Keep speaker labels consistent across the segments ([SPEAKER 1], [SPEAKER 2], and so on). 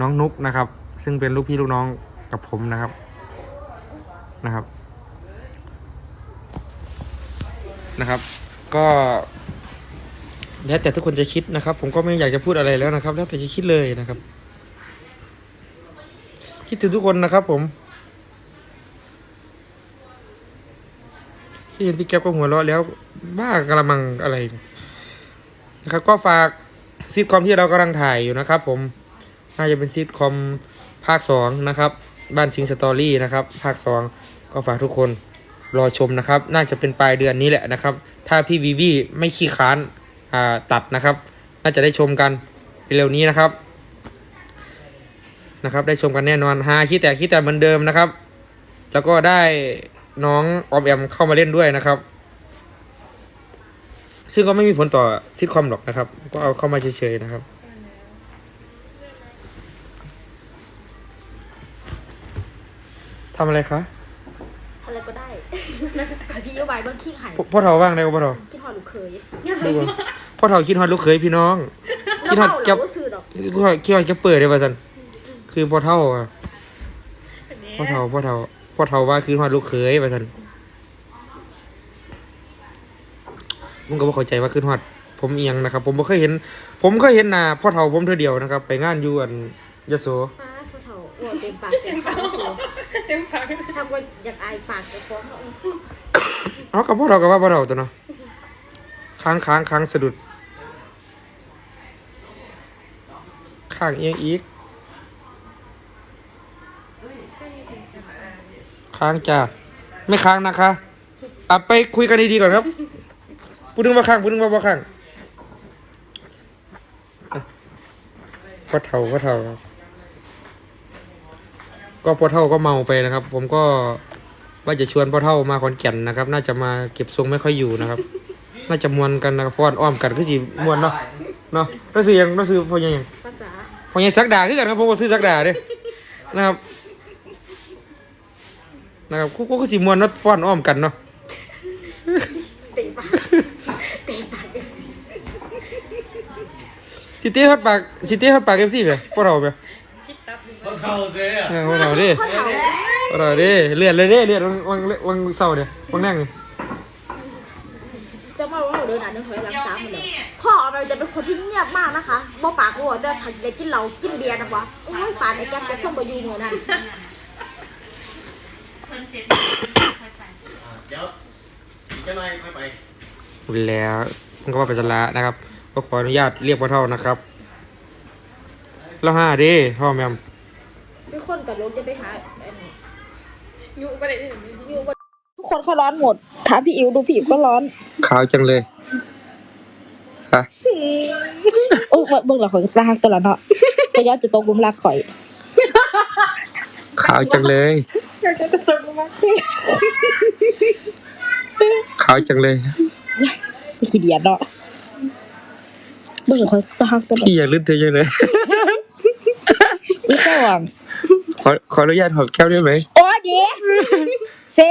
[SPEAKER 1] น้องนุกนะครับ ซึ่งเป็นลูกพี่ลูกน้องกับผมนะครับนะครับนะครับ ก็แล้วแต่ทุกคนจะคิดนะครับ ผมก็ไม่อยากจะพูดอะไรแล้วนะครับ แล้วแต่จะคิดเลยนะครับ คิดถึงทุกคนนะครับ ผมที่เห็นพี่แก๊ปก็หัวเราะแล้วบ้ากระมังอะไรนะครับ ก็ฝากซีดคอมที่เรากำลังถ่ายอยู่นะครับ ผม น่าจะเป็นซีดคอมภาคสองนะครับ บ้านซิงสตอรี่นะครับ ภาคสองก็ฝากทุกคนรอชมนะครับ น่าจะเป็นปลายเดือนนี้แหละนะครับ ถ้าพี่วีวีไม่ขี้ค้านตัดนะครับ น่าจะได้ชมกันเร็วนี้นะครับนะครับ ได้ชมกันแน่นอนฮาขี้แตกขี้แตกเหมือนเดิมนะครับ แล้วก็ได้น้องออมแอมเข้ามาเล่นด้วยนะครับ ซึ่งก็ไม่มีผลต่อซิทคอมหรอกนะครับ ก็เอาเข้ามาเฉยๆนะครับ ทำอะไรคะ
[SPEAKER 2] อะไรก็ได้ พี่ยุบายเบิ้งขี้ไห่
[SPEAKER 1] พ่อพ่อเฒ่าว่างได้ก็พ่อเฒ่า
[SPEAKER 2] ขี้หอดลูกเคย
[SPEAKER 1] ดูก่อนพ่อเฒ่าคิดฮอดลูกเขยพี่น้องคิดฮอด
[SPEAKER 2] เจ้า
[SPEAKER 1] แกับ
[SPEAKER 2] ว่าซื้อดอก
[SPEAKER 1] คิดฮอดคิดฮอดแกเปิดได้ป่ะสันคือพ่อเฒ่าอะพ่อเฒ่าพ่อเฒ่าพ่อเฒ่าว่าคือฮอดลูกเขยป่ะสันผมก็บ่เข้าใจว่าคือฮอดผมเอียงนะครับ ผมบ่เคยเห็น ผมเคยเห็นหน้าพ่อเฒ่าผมเท่อเดียวนะครับ ไปงานอยู่อันยโส
[SPEAKER 2] ป้าพ่อเฒ่าอ้วนเต็มปากเต็มคำซื้อ
[SPEAKER 3] เต็มปาก
[SPEAKER 2] ทำว่าอยากอายปากจะฟ้องเขา
[SPEAKER 1] เอากับพ่อเฒ่ากับว่าพ่อเฒ่าตัวเนาะค้างค้างค้างสะดุดข้างเอียงอีกค้างจ้าไม่ค้างนะคะอะไปคุยกันดีๆก่อนครับพูดถึงว่าค้างพูดถึงว่าบ่ค้างอะพ่อเฒ่าพ่อเฒ่าครับ ก็พ่อเฒ่าก็เมาไปนะครับ ผมก็ว่าจะชวนพ่อเฒ่ามาขอนแก่นนะครับ น่าจะมาเก็บทรงไม่ค่อยอยู่นะครับ น่าจะมวนกันนะครับฟ้อนอ้อมกันคือสิมวนเนาะเนาะรู้สึกยังรู้สึกพอยัง
[SPEAKER 2] ภาษา
[SPEAKER 1] พอยังสักดาคือกันครับผมก็ซื้อสักดาเด้นะครับ นะครับกูก็สิมวนเนาะฟ้อนอ้อมกันเนาะ
[SPEAKER 2] เตะปากเตะปากเอฟซี
[SPEAKER 1] สิเต้ฮอดปากสิเต้ฮอดปาก FC เด้พวกเราเด้
[SPEAKER 3] คิด ตับดู
[SPEAKER 4] เขาเข้าเซ่อะ
[SPEAKER 1] เออพวกเราเด้
[SPEAKER 2] พ่อเฒ่า
[SPEAKER 1] พวกเราเด้เลือดเลยเด้เลือดวังวังวังเศร้าเด้วังแรงนี่
[SPEAKER 2] จะมาว่าเราเดินอ่านหนังสือหลังสามเหมือนเดิมพ่อเอาไปจะเป็นคนที่เงียบมากนะคะบ่ปากหัวจะถักได้กินเหล้ากินเบียร์นะวะโอ้ยปากไอ้แก๊ปแก๊ปส้มบะยูเหมือนนั่น
[SPEAKER 4] เดี๋ยวอีกจะหน่อยไม่ไป
[SPEAKER 1] แล้วมันก็ว่าไปสละนะครับ ก็ขออนุญาตเรียกพ่อเท่านะครับ แล้วห้าเด้พ่อแม่ม
[SPEAKER 2] ทุกคนกับรถจะไปหาอันนี้
[SPEAKER 3] ยุก็ได้
[SPEAKER 2] อยู่บนทุกคนเขาร้อนหมดถามพี่อิ๋วดูพี่อิ๋วก็ร้อน
[SPEAKER 1] ขาวจังเลยฮะ
[SPEAKER 2] เออเบิ่งและข่อยก็รักตลอดเนาะก็ย้อนจะตกหลุมรักข่อย
[SPEAKER 1] ขาวจังเลย
[SPEAKER 3] อยากจะตะตกมา
[SPEAKER 1] ขาวจังเลย
[SPEAKER 2] ไปขี้เดียดเนาะเบิ่งและข่อยตากตลอด
[SPEAKER 1] พี่อยากลื่นเธอจังเลย
[SPEAKER 2] อีแค่หวัง
[SPEAKER 1] ขอขออนุญาตหอมแก้มได้ไหม
[SPEAKER 2] โอ้เดี๋ยวเซะ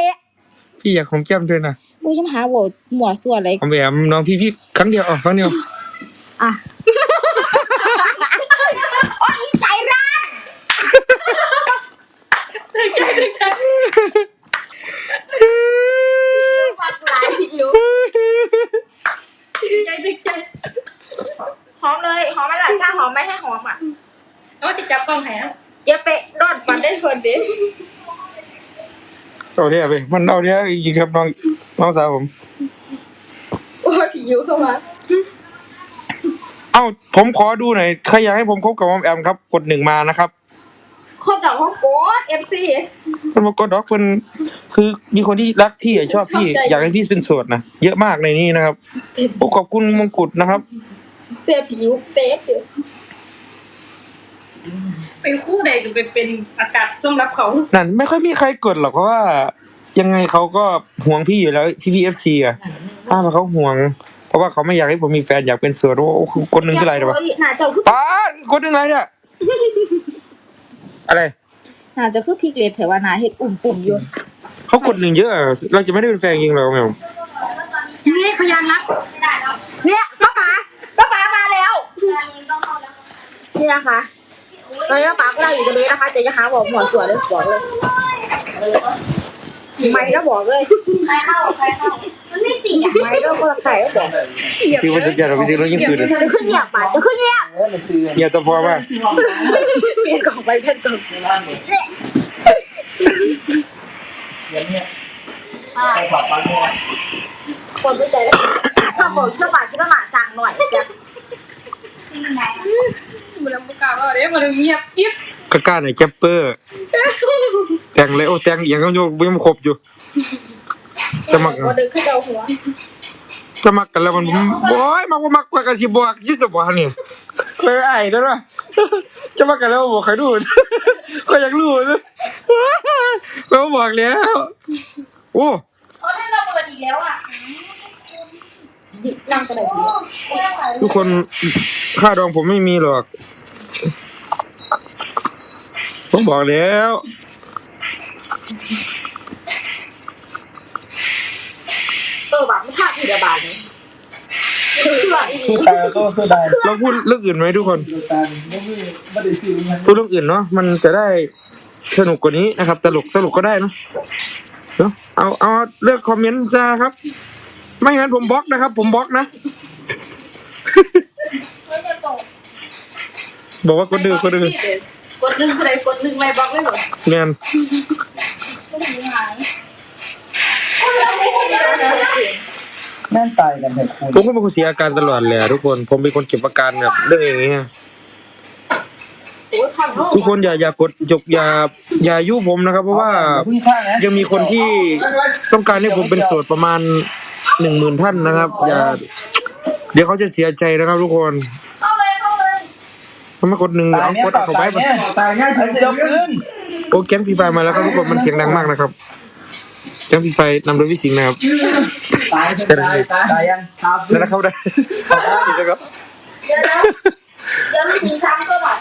[SPEAKER 1] พี่อยากหอมแก้มด้วยนะ
[SPEAKER 2] มูฉันหาโหวตหมัวส่วนอะไร
[SPEAKER 1] หอมแอมน้องพี่พี่ครั้งเดียวอ๋อครั้งเดียว
[SPEAKER 2] อะโอ้ยใจร้าย
[SPEAKER 3] ตึกใจตึกใจ
[SPEAKER 2] ปักหลายพี่อิ๋ว
[SPEAKER 3] ตึกใจตึกใจ
[SPEAKER 2] หอมเลยหอมไหมล่ะกล้าหอมไหมให้หอมอะ
[SPEAKER 3] เอา จะจับกล้องไหนอะ
[SPEAKER 2] อย่าไปรอดฟันได้คนดิ
[SPEAKER 1] เอาเนี่ยไปมันเอาเนี่ยจริงๆครับน้องน้องสาวผม
[SPEAKER 2] โอ้ยพี่อิ๋วเข้ามา
[SPEAKER 1] เอ้าผมขอดูหน่อยใครอยากให้ผมคบกับหอมแอมครับ กดหนึ่งมานะครับ
[SPEAKER 2] โคตรดอกห้องโกดเอฟซี
[SPEAKER 1] เพิ่นบอกกดดอกเพิ่นคือมีคนที่รักพี่อะชอบพี่ อยากให้พี่เป็นโสดนะเยอะมากในนี้นะครับโอ้ขอบคุณมงกุฎนะครับ
[SPEAKER 2] เสียผิวเต๊ะอยู่
[SPEAKER 3] เป็นคู่ใดหรือเป็นเป็นอากาศสำหรับเขา
[SPEAKER 1] นั่นไม่ค่อยมีใครกดหรอกเพราะว่า ยังไงเขาก็ห่วงพี่อยู่แล้วพี่พีเอฟซีอะถ้ามาเขาห่วง เพราะว่าเขาไม่อยากให้ผมมีแฟนอยากเป็นโสดโอ้คือกดหนึ่งคืออะไรเดี๋ยววะ
[SPEAKER 2] หนาเจ้าคือ
[SPEAKER 1] ป้าดกดหนึ่งอะไรเนี่ยอะไร
[SPEAKER 2] หนาเจ้าคือพริกเลดเถวานาเห็ดอุ่มปุ่มอยู่
[SPEAKER 1] เขากดหนึ่งเยอะอะเราจะไม่ได้เป็นแฟนจริงเหรอแม่ผม
[SPEAKER 3] นี่พยานรัก
[SPEAKER 2] เนี่ยป้าป๋าป้าป๋ามาแล้วนี่นะคะ ตอนนี้ปากก็ได้อยู่ตรงนี้นะคะจะจะหาบอกหมอสวยเลยบอกเลยไม่แล้วบอกเลย
[SPEAKER 5] ใครเข้าใครเข้ามันไม่ติดอะ
[SPEAKER 2] ไม่แล้วคนละใครก็บอก
[SPEAKER 1] คือว่าสุดยอดเราไปซื้อรถยิ่งคืนเลย
[SPEAKER 2] จะขึ้นเหยียบปากจะขึ้นเหยียบ
[SPEAKER 1] เฮียตัวพอว่า
[SPEAKER 2] เปลี่ยนกล่องไปเปลี่ยนกล่องคนไม่ใจแล้วถ้าบอกเชื่อปากเชื่อหมาสั่งหน่อยจะ
[SPEAKER 5] ที่ไหน
[SPEAKER 3] มันประกาศว่าเดี๋ยวมันเงียบกิ๊บ
[SPEAKER 1] กล้าๆหน่อยแกปเปอร์ แต่งเลยโอ้แต่งอย่างก็ยังไม่ครบอยู่ จะมัก
[SPEAKER 3] ก็ดึงขึ้นเอาหัว
[SPEAKER 1] จะมักกันแล้วมันผมโอ้ยมักว่ามักกว่ากันสิบอกยี่สิบวันนี่เลยไอ้แล้วนะจะมักกันแล้วบอกใครดูก็อยากรู้นะเราบอกแล้ว โอ้
[SPEAKER 5] โอ้ท่าเราปิดอีกแล้วอะ
[SPEAKER 2] นั่งกระไดดี
[SPEAKER 1] ทุกคน ค่าดองผมไม่มีหรอก ผมบอกแล้ว
[SPEAKER 2] เออแบบไม่ท่าที่ระบาดนี้คือแบบอี
[SPEAKER 6] คือตายก็คือตาย
[SPEAKER 1] เราพูดเรื่องอื่นไหมทุกคน
[SPEAKER 6] คือตายไม่มีไม่ได้ซื้อมัน
[SPEAKER 1] พูดเรื่องอื่นเนาะมันจะได้สนุกกว่านี้นะครับ ตลกตลกก็ได้เนอะเนอะเอาเอาเลือกคอมเมนต์ซะครับ ไม่งั้นผมบล็อกนะครับ ผมบล็อกนะ
[SPEAKER 5] ไม่จะตก
[SPEAKER 1] บอกว่ากดดื้อกดดื้อก
[SPEAKER 3] ดหนึ่งคืออะไรกดหนึ่งไม่บล็อกเลยเหรอ
[SPEAKER 1] เนียน
[SPEAKER 5] ไม่ถึงหาย
[SPEAKER 6] แม่นตายกันเถอะคุณ
[SPEAKER 1] ผมก็เป็นคนเสียอาการตลอดเลยอะทุกคน ผมเป็นคนเก็บอาการแบบเรื่องอย่างเงี้ย
[SPEAKER 2] โอ้ยทางโลก
[SPEAKER 1] ทุกคนอย่าอย่ากดจบอย่าอย่ายุผมนะครับ เพราะว่า
[SPEAKER 6] พึ่งข้างนะ
[SPEAKER 1] ยังมีคนที่ต้องการให้ผมเป็นโสดประมาณหนึ่งหมื่นท่านนะครับ อย่า เดี๋ยวเขาจะเสียใจนะครับทุกคน
[SPEAKER 5] มันมา
[SPEAKER 1] กดหนึ่ง
[SPEAKER 6] ตา
[SPEAKER 1] เอา
[SPEAKER 6] ย
[SPEAKER 1] กด
[SPEAKER 6] เอา
[SPEAKER 1] เข้าไป
[SPEAKER 6] ตมันเอตายง่ายสุไอ้ดเยวขึ้น
[SPEAKER 1] โอ้แก๊ฟรีไฟมาแล้วครับทุกคนมันเสียงดังมากนะครับแก๊ฟรีไฟนำโดยพี่สิงห์นะครับ
[SPEAKER 6] ตายตายตายยังครับ
[SPEAKER 1] แล้วเขารัได้
[SPEAKER 6] ขอบคุณ
[SPEAKER 1] นะครับ
[SPEAKER 5] เดี๋ยวนะ
[SPEAKER 2] เดี๋ยวมีสิงซ้ำก็แบบ